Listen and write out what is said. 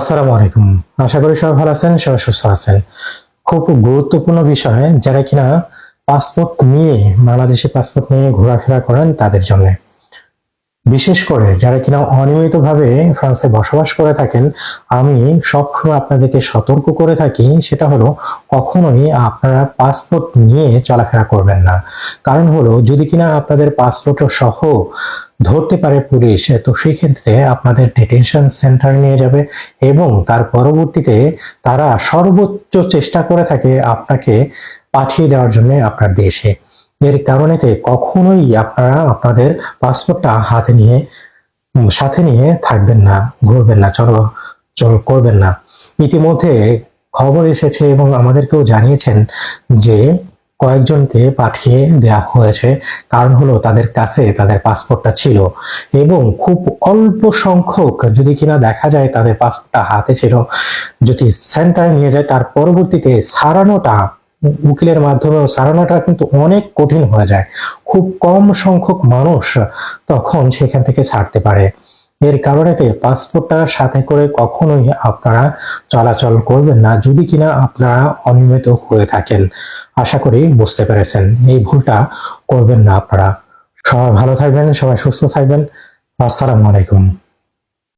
আসসালামু আলাইকুম। আশা করি সবাই ভালো আছেন, সবাই সুস্থ আছেন। খুব গুরুত্বপূর্ণ বিষয়, যারা কিনা পাসপোর্ট নিয়ে, বাংলাদেশি পাসপোর্ট নিয়ে ঘোরাফেরা করেন তাদের জন্য। বিশেষ করে যারা কিনা অনিয়মিতভাবে ফ্রান্সে বসবাস করে থাকেন, আমি সবসময় আপনাদেরকে সতর্ক করে থাকি, সেটা হলো কখনোই আপনারা পাসপোর্ট নিয়ে চলাফেরা করবেন না। কারণ হলো, যদি কিনা আপনাদের পাসপোর্ট সহ ধরতে পারে পুলিশ, তো সেই ক্ষেত্রে আপনাদের ডিটেনশন সেন্টার নিয়ে যাবে এবং তার পরবর্তীতে তারা সর্বোচ্চ চেষ্টা করে থাকে আপনাকে পাঠিয়ে দেওয়ার জন্য আপনার দেশে। এর কারণেতে কখনোই আপনারা আপনাদের পাসপোর্টটা হাতে নিয়ে, সাথে নিয়ে থাকবেন না, ঘুরবেন না, চলো, চল করবেন না। ইতিমধ্যে খবর এসেছে এবং আমাদেরকেও জানিয়েছেন যে কয়েকজনকে পাঠিয়ে দেওয়া হয়েছে। কারণ হলো তাদের কাছে তাদের পাসপোর্টটা ছিল। এবং খুব অল্প সংখ্যক যদি কিনা দেখা যায় তাদের পাসপোর্টটা হাতে ছিল। যদি সেন্টারে নিয়ে যায়, তার পরবর্তীতে সারানোটা, উকিলের মাধ্যমে সারানোটা কিন্তু অনেক কঠিন হয়ে যায়। খুব কম সংখ্যক মানুষ তখন সেখান থেকে ছাড়তে পারে। এর কারণেতে পাসপোর্টটা সাথে করে কখনোই আপনারা চলাচল করবেন না, যদি কিনা আপনারা অনিয়মিত হয়ে থাকেন। আশা করি বুঝতে পেরেছেন, এই ভুলটা করবেন না আপনারা। সবাই ভালো থাকবেন, সবাই সুস্থ থাকবেন। আসসালামু আলাইকুম।